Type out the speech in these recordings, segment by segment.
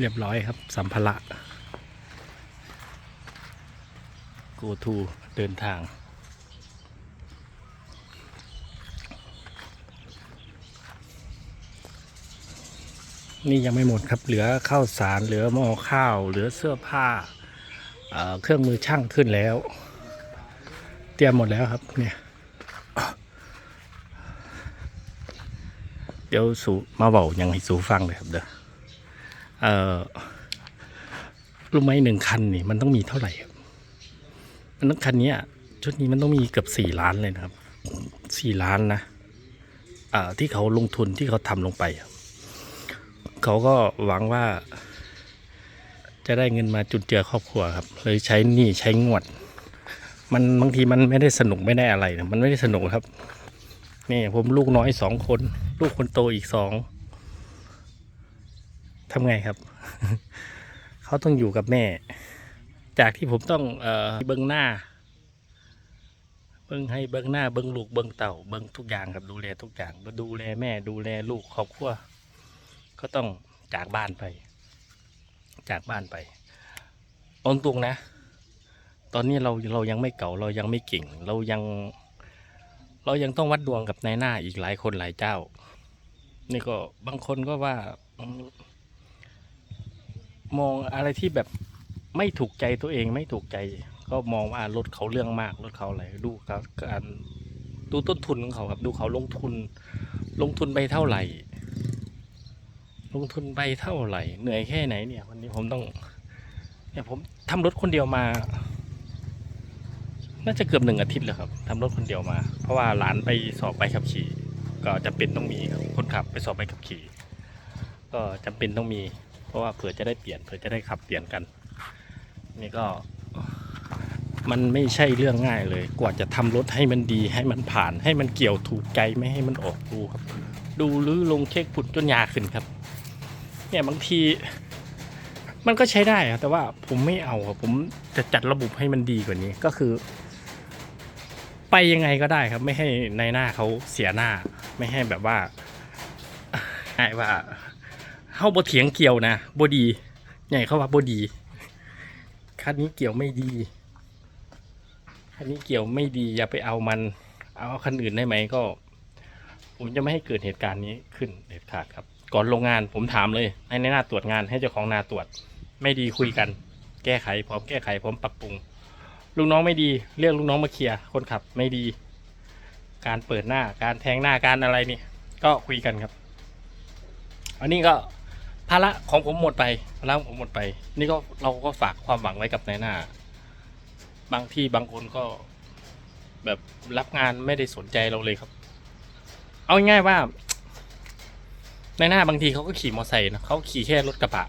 เรียบร้อยครับ สัมภาระ go to เดินทาง นี่ยังไม่หมดครับ เหลือข้าวสาร เหลือหม้อข้าว เหลือเสื้อผ้าเเครื่องมือช่างขึ้นแล้ว เตรียมหมดแล้วครับเนี่ยเดี๋ยวสูมาบอกยังให้สูฟังเลยครับเด้อ เอ่อรู้ไหมหนึ่งคันนี่มันต้องมีเท่าไหร่รับมันต้องคันนี้ชุดนี้มันต้องมีเกือบสี่ล้านเลยนะครับสี่ล้านนะเอ่อที่เขาลงทุนที่เขาทำลงไป เขาก็หวังว่า จะได้เงินมาจุนเจือครอบครัวครับเลยใช้หนี้ใช้งวด มันบางทีมันไม่ได้สนุกไม่ได้อะไรนะมันไม่ได้สนุกครับนี่ผมลูกน้อยสองคน ลูกคนโตอีกสอง ทำไงครับ เขาต้องอยู่กับแม่ จากที่ผมต้องเอ่อเบิ้งหน้า เบิ้งให้เบิ้งหน้าเบิ้งลูกเบิ้งเต่าเบิ้งทุกอย่างครับดูแลทุกอย่างดูแลแม่ ดูแลลูกครอบครัวก็ต้องจากบ้านไป จากบ้านไปอาตรงนะ ตอนนี้เราเรายังไม่เก่าเรายังไม่เก่ง เรายังเรายังต้องวัดดวงกับนายหน้าอีกหลายคนหลายเจ้า นี่ก็บางคนก็ว่า มองอะไรที่แบบไม่ถูกใจตัวเองไม่ถูกใจ ก็มองว่ารถเขาเรื่องมากรถเขาอะไรดูครับการดูต้นทุนของเขาครับดูเขาลงทุน ลงทุนไปเท่าไหร่ ลงทุนไปเท่าไหร่ เหนื่อยแค่ไหนเนี่ยวันนี้ผมต้องเนี่ยผมทำรถคนเดียวมา น่าจะเกือบหนึ่งอาทิตย์แล้วครับทำรถคนเดียวมา เพราะว่าหลานไปสอบใบขับขี่ ก็จำเป็นต้องมีครับคนขับไปสอบใบขับขี่ ก็จำเป็นต้องมี เพราะว่าเผื่อจะได้เปลี่ยนเผื่อจะได้ขับเปลี่ยนกัน นี่ก็มันไม่ใช่เรื่องง่ายเลย กว่าจะทำรถให้มันดีให้มันผ่านให้มันเกี่ยวถูกใจไม่ให้มันออกดูครับ ดูหรือลงเช็คผุดจนยาขึ้นครับ เนี่ยบางที มันก็ใช้ได้อะแต่ว่าผมไม่เอาอะผมจะจัดระบบให้มันดีกว่านี้ก็คือ ไปยังไงก็ได้ครับ ไม่ให้ในายหน้าเขาเสียหน้า ไม่ให้แบบว่าให้ว่า เฮาบ่เถียงเกี่ยวนะบ่ดี ใหญ่เขาว่าบ่ดีคันนี้เกี่ยวไม่ดีคันนี้เกี่ยวไม่ดีอย่าไปเอามัน เอาคันอื่นได้ไหมก็ ผมจะไม่ให้เกิดเหตุการณ์นี้ขึ้นเด็ดขาดครับ ก่อนลงงานผมถามเลย ให้ในหน้าตรวจงานให้เจ้าของนาตรวจ ไม่ดีคุยกัน แก้ไขพร้อมแก้ไขพร้อมปรับปรุงลูกน้องไม่ดีเรียกลูกน้องมาเคลียร์คนขับไม่ดี การเปิดหน้าการแทงหน้าการอะไรนี่ ก็คุยกันครับ อันนี้ก็ ภาระของผมหมดไปภาระของผมหมดไป นี่ก็เราก็ฝากความหวังไว้กับนายหน้า บางที่บางคนก็แบบรับงานไม่ได้สนใจเราเลยครับ เอาง่ายๆว่าในหน้าบางทีเขาก็ขี่มอเตอร์ไซค์นะเขาขี่แค่รถกระบะ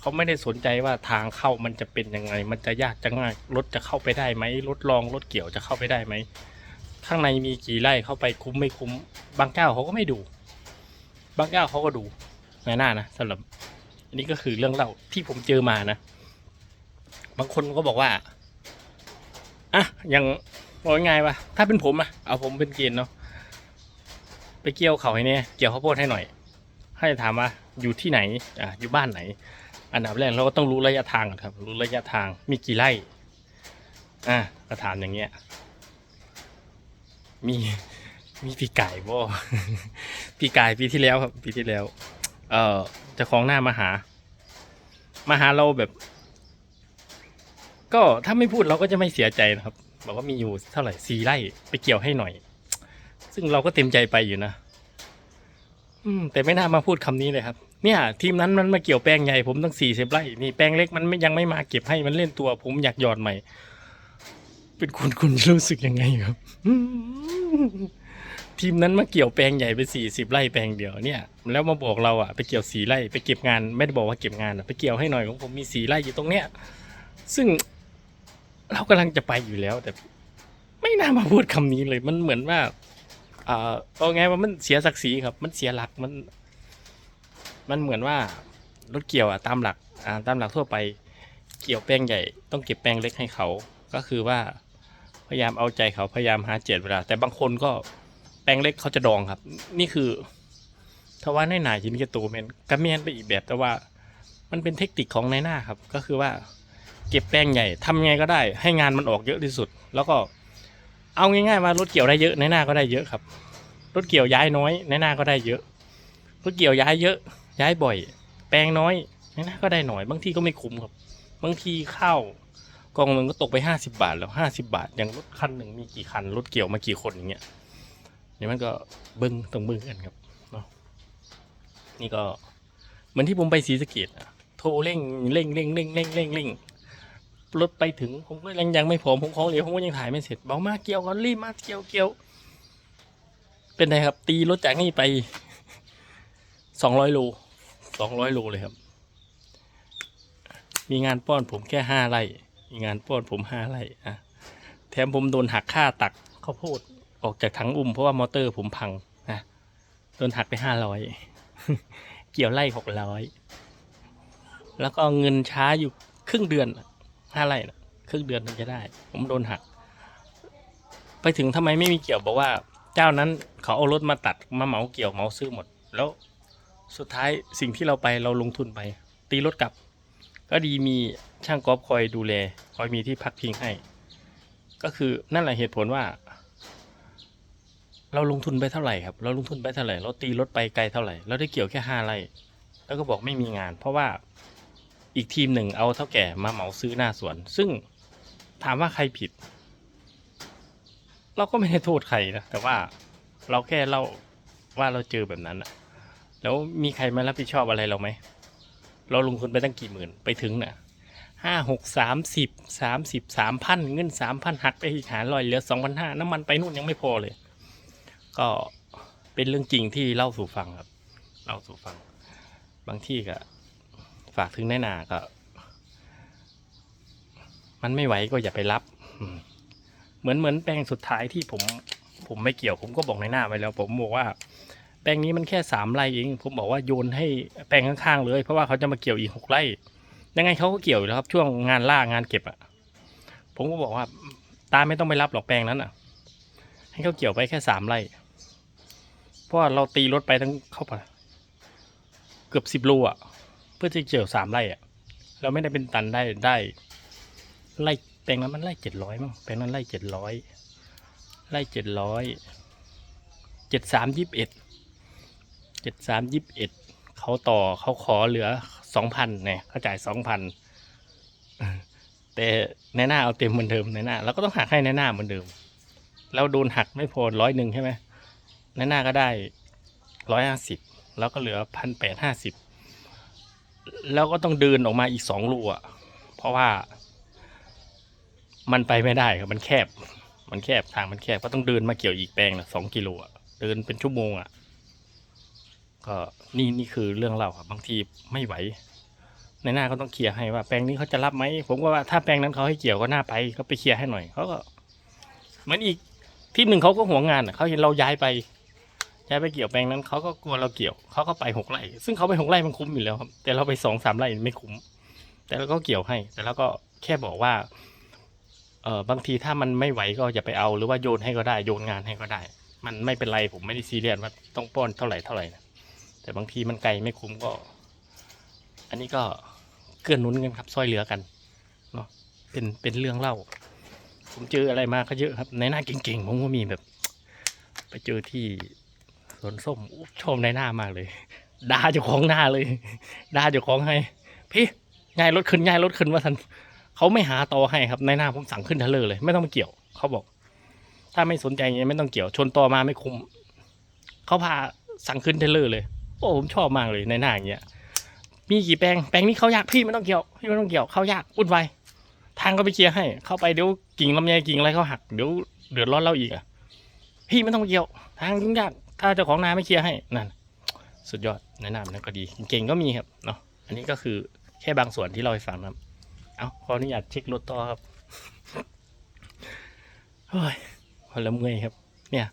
เขาไม่ได้สนใจว่าทางเข้ามันจะเป็นยังไง มันจะยากจะง่ายรถจะเข้าไปได้ไหมรถรองรถเกี่ยวจะเข้าไปได้ไหมข้างในมีกี่ไร่เข้าไปคุ้มไม่คุ้ม บางเจ้าเขาก็ไม่ดู บางเจ้าเขาก็ดู ในหน้านะสำหรับ อันนี้ก็คือเรื่องเล่าที่ผมเจอมานะ บางคนก็บอกว่าอะอย่างบอกง่ายว่าถ้าเป็นผมอะเอาผมเป็นเกณฑ์เนาะไปเกี่ยวเขาให้เนี่ยเกี่ยวข้าวโพดให้หน่อย ให้ถามว่าอยู่ที่ไหนอ่าอยู่บ้านไหน อันดับแรกเราก็ต้องรู้ระยะทางก่อนครับ รู้ระยะทางมีกี่ไร่อ่าก็ถามอย่างเงี้ยมีมีปีไก่บ่ปีไก่ปีที่แล้วครับปีที่แล้ว เอ่อจ้าของหน้ามาหา มาหาเราแบบ ก็ถ้าไม่พูดเราก็จะไม่เสียใจนะครับบอกว่ามีอยู่เท่าไหร่สี่ไร่ไปเกี่ยวให้หน่อย ซึ่งเราก็เต็มใจไปอยู่นะอืม แต่ไม่น่ามาพูดคำนี้เลยครับ เนี่ย ทีมนั้นมันมาเกี่ยวแปลงใหญ่ผมตั้งสี่สิบไร่นี่แปลงเล็กมันยังไม่มาเก็บให้มันเล่นตัว ผมอยากหยอดใหม่ เป็นคุณคุณรู้สึกยังไงครับ ทีมนั้นมาเกี่ยวแปลงใหญ่ไปสี่สิบไร่แปลงเดียวเนี่ยแล้วมาบอกเราอะไปเกี่ยวสีไร่ไปเก็บงานไม่ได้บอกว่าเก็บงานอะไปเกี่ยวให้หน่อยของผมมีสีไร่อยู่ตรงเนี้ยซึ่งเรากำลังจะไปอยู่แล้ว แต่ ไม่น่ามาพูดคำนี้เลยมันเหมือนว่าอ่าเอาไงว่ามันเสียศักดิ์ศรีครับ มันเสียหลักมัน มันเหมือนว่ารถเกี่ยวอะตามหลักอ่าตามหลักทั่วไปเกี่ยวแปลงใหญ่ต้องเก็บแปลงเล็กให้เขา ก็คือว่าพยายามเอาใจเขาพยายามหาเจดเวลา แต่บางคนก็ แปลงเล็กเขาจะดองครับ นี่คือถ้าว่าในหนายินกระตูเมนกระเมียนไปอีกแบบแต่ว่ามันเป็นเทคนิคของในหน้าครับ ก็คือว่าเก็บแปลงใหญ่ทำยังไงก็ได้ ให้งานมันออกเยอะที่สุด แล้วก็เอาง่ายๆว่ารถเกี่ยวได้เยอะในหน้าก็ได้เยอะครับรถเกี่ยวย้ายน้อยในหน้าก็ได้เยอะรถเกี่ยวย้ายเยอะ ย้ายบ่อย แปลงน้อยในหน้าก็ได้หน่อย บางทีก็ไม่คุ้มครับ บางทีข้าวกองหนึ่งก็ตกไปห้าสิบาทแล้วห้าสิบาทอย่างรถคันหนึ่งมีกี่คันรถเกี่ยวมากี่คนอย่างเงี้ย นี่มันก็เบิ้งต้องเบิ้งกันครับเนาะนี่ก็เหมือนที่ผมไปศรีสเกดอะโทรเร่งเร่งเร่งเร่งเร่งเร่งเร่งรถไปถึงผมก็ยังยังไม่พร้อมผมของเหลวผมก็ยังถ่ายไม่เสร็จบอกมาเกี่ยวก่อนรีบมาเกี่ยวเกี่ยว เป็นไงครับ ตีรถจากนี่ไปสองร้อยโลสองร้อยโลเลยครับ มีงานป้อนผมแค่ห้าไร่มีงานป้อนผมห้าไร่อะแถมผมโดนหักค่าตักข้าวโพด ออกจากถังอุ้มเพราะว่ามอเตอร์ผมพังนะโดนหักไปห้าร้อยเกี่ยวไร่หกร้อยแล้วก็เงินช้าอยู่ครึ่งเดือนห้าไร่นะครึ่งเดือนถึงจะได้ ผมโดนหัก ไปถึงทำไมไม่มีเกี่ยวบอกว่า เจ้านั้นเขาเอารถมาตัดมาเหมาเกี่ยวเหมาซื้อหมด แล้วสุดท้ายสิ่งที่เราไปเราลงทุนไป ตีรถกลับ ก็ดีมีช่างกอล์ฟคอยดูแล คอยมีที่พักพิงให้ ก็คือนั่นแหละเหตุผลว่า เราลงทุนไปเท่าไหร่ครับ เราลงทุนไปเท่าไหร่ เราตีรถไปไกลเท่าไหร่ เราได้เกี่ยวแค่ห้าไร่ แล้วก็บอกไม่มีงาน เพราะว่าอีกทีมหนึ่งเอาเท่าแก่มาเหมาซื้อหน้าสวน ซึ่งถามว่าใครผิด เราก็ไม่ได้โทษใครนะ แต่ว่าเราแค่เล่าว่าเราเจอแบบนั้นอะแล้วมีใครมารับผิดชอบอะไรเราไหม เราลงทุนไปตั้งกี่หมื่น ไปถึงน่ะห้าหกสามสิบสามสิบสามพันเงินสามพันหักไปอีกหารลอยเหลือสองพันห้าน้ำมันไปนู่นยังไม่พอเลย ก็เป็นเรื่องจริงที่เล่าสู่ฟังครับ เล่าสู่ฟัง บางที่ก็ฝากถึงแน่นาก็ มันไม่ไหวก็อย่าไปรับ เหมือนเหมือนแปลงสุดท้ายที่ผม ผมไม่เกี่ยว ผมก็บอกในหน้าไว้แล้ว ผมบอกว่า แปลงนี้มันแค่สามไร่เองผมบอกว่าโยนให้แปลงข้างๆเลย เพราะว่าเขาจะมาเกี่ยวอีกหกไร่ยังไงเขาก็เกี่ยวอยู่แล้วครับช่วงงานล่างานเก็บอะผมก็บอกว่า ตาไม่ต้องไปรับหรอกแปลงนั้นอะให้เขาเกี่ยวไปแค่สามไร่ เพราะเราตีรถไปทั้งเข้าไปเกือบสิบโลอะเพื่อจะเกี่ยวสามไร่อะเราไม่ได้เป็นตันได้ได้ไร่แปลงนั้นมันไร่เจ็ดร้อยมั้งแปลงนั้นไร่เจ็ดร้อยไร่เจ็ดร้อยเจ็ดสามยี่สิบเอ็ดเจ็ดสามยี่สิบเอ็ดเขาต่อเขาขอเหลือสองพันเนี่ยเขาจ่ายสองพันแต่ในหน้าเอาเต็มเหมือนเดิมในหน้าเราก็ต้องหักให้ในหน้าเหมือนเดิม แล้วโดนหักไม่พอร้อยหนึ่งใช่ไหม ในหน้าก็ได้ร้อยห้าสิบแล้วก็เหลือพันแปดห้าสิบแล้วก็ต้องเดินออกมาอีกสองลูอะ เพราะว่ามันไปไม่ได้ครับมันแคบ มันแคบทางมันแคบก็ต้องเดินมาเกี่ยวอีกแปลงละสองกิโลอะเดินเป็นชั่วโมงอะก็นี่นี่คือเรื่องเล่าครับบางทีไม่ไหว ในหน้าก็ต้องเคลียร์ให้ว่าแปลงนี้เขาจะรับไหมผมก็ว่าถ้าแปลงนั้นเขาให้เกี่ยวก็น่าไปเขาไปเคลียร์ให้หน่อยเขาก็เหมือนอีกที่หนึ่งเขาก็ห่วงงานเขาเห็นเราย้ายไป ย้ายไปเกี่ยวแปลงนั้นเขาก็กลัวเราเกี่ยวเขาก็ไปหกไร่ซึ่งเขาไปหกไร่มันคุ้มอยู่แล้วครับ แต่เราไปสองสามไร่ไม่คุ้ม แต่เราก็เกี่ยวให้ แต่เราก็แค่บอกว่าเออบางทีถ้ามันไม่ไหวก็อย่าไปเอาหรือว่าโยนให้ก็ได้โยนงานให้ก็ได้ มันไม่เป็นไรผมไม่ได้ซีเรียสว่าต้องป้อนเท่าไหร่เท่าไหร่นะแต่บางทีมันไกลไม่คุ้มก็ อันนี้ก็เกื้อหนุนกันครับซอยเหลือกันเนาะเป็นเป็นเรื่องเล่า ผมเจออะไรมาก็เยอะครับ ในหน้าเก่งๆผมก็มีแบบ ไปเจอที่ วนส้มอุ๊ยชอบในหน้ามากเลยด่าเจ้าของหน้าเลยด่าเจ้าของให้ พี่ง่ายรถขึ้นง่ายรถขึ้นว่าทันเขาไม่หาต่อให้ครับในหน้าผมสั่งขึ้นเทเลอร์เลย ไม่ต้องมาเกี่ยวเขาบอก ถ้าไม่สนใจอย่างนี้ไม่ต้องเกี่ยว ชนต่อมาไม่คุ้มเขาพาสั่งขึ้นเทเลอร์เลย โอ้ผมชอบมากเลยในหน้าอย่างเงี้ยมีกี่แปลงแปลงนี้เขายากพี่ไม่ต้องเกี่ยวพี่ไม่ต้องเกี่ยวเขายากวุ่นวทางก็ไปเคลียร์ให้ เข้าไปเดี๋ยวกิ่งลำไยกิ่งอะไรเขาหักเดี๋ยวเดือดร้อนเราอีกอะพี่ไม่ต้องเกี่ยว ทางยุ่งยาก ถ้าเจ้าของนาไม่เคลียร์ให้นั่นสุดยอดแนะนำนั่นก็ดี เก่งก็มีครับเนาะอันนี้ก็คือแค่บางส่วนที่เราไปฟังครับ เอาขออนุญาตเช็ครถต่อครับเฮ้ยพอละเมื่อยครับ เนี่ย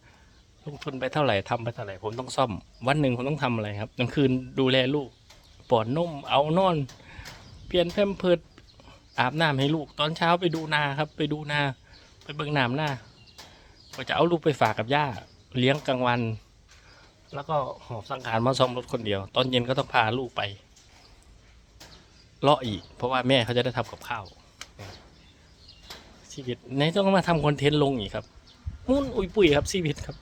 ลงทุนไปเท่าไหร่ทำไปเท่าไหร่ผมต้องซ่อม วันหนึ่งผมต้องทำอะไรครับกลางคืนดูแลลูกปอดนุ่มเอานอน เปลี่ยนแพมเพิดอาบน้ำให้ลูก ตอนเช้าไปดูนาครับ ไปดูนา ไปเบิ่งน้ำหน้าก็จะเอาลูกไปฝากกับย่า เลี้ยงกลางวัน แล้วก็หอบสังขารมาซ่อมรถคนเดียว ตอนเย็นก็ต้องพาลูกไปเลาะอีก เพราะว่าแม่เขาจะได้ทำกับข้าวชีวิตในต้องมาทำคอนเทนต์ลงอีกครับมุ่นอุยปุ๋ยครับชีวิตครับ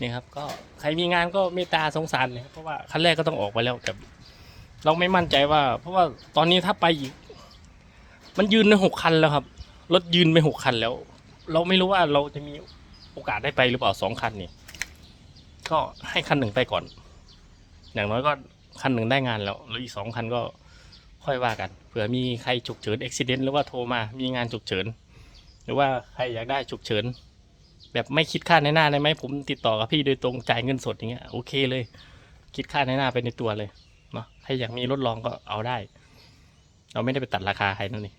นี่ครับ ก็ใครมีงานก็เมตตาสงสารเลยเพราะว่าขั้นแรกก็ต้องออกไปแล้วแต่เราไม่มั่นใจว่า เพราะว่าตอนนี้ถ้าไปอีก มันยืนในหกคันแล้วครับรถยืนไปหกคันแล้ว เราไม่รู้ว่าเราจะมีโอกาสได้ไปหรือเปล่าสองคันนี่ ก็ให้คันหนึ่งไปก่อน อย่างน้อยก็คันหนึ่งได้งานแล้วแล้วอีกสองคันก็ค่อยว่ากันเผื่อมีใครฉุกเฉินอุบิเหตุหรือว่าโทรมามีงานฉุกเฉินหรือว่าใครอยากได้ฉุกเฉินแบบไม่คิดค่าในหน้าได้ไหมผมติดต่อกับพี่โดยตรงจ่ายเงินสดอย่างเงี้ยโอเคเลย คิดค่าในหน้าไปในตัวเลยเนาะใครอยากมีรถรองก็เอาได้ เราไม่ได้ไปตัดราคาใครนั่นนี่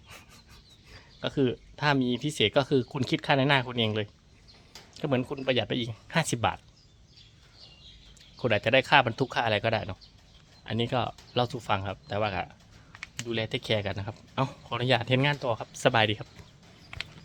ก็คือถ้ามีพิเศษก็คือคุณคิดค่าในหน้าคุณเองเลย ก็เหมือนคุณประหยัดไปอีกห้าสิบาท คุณอาจจะได้ค่าบรรทุกค่าอะไรก็ได้เนาะอันนี้ก็เล่าสู่ฟังครับ แต่ว่าก็ดูแลเทคแคร์กันนะครับ เอ้าขออนุญาตเทนงานต่อครับ สบายดีครับ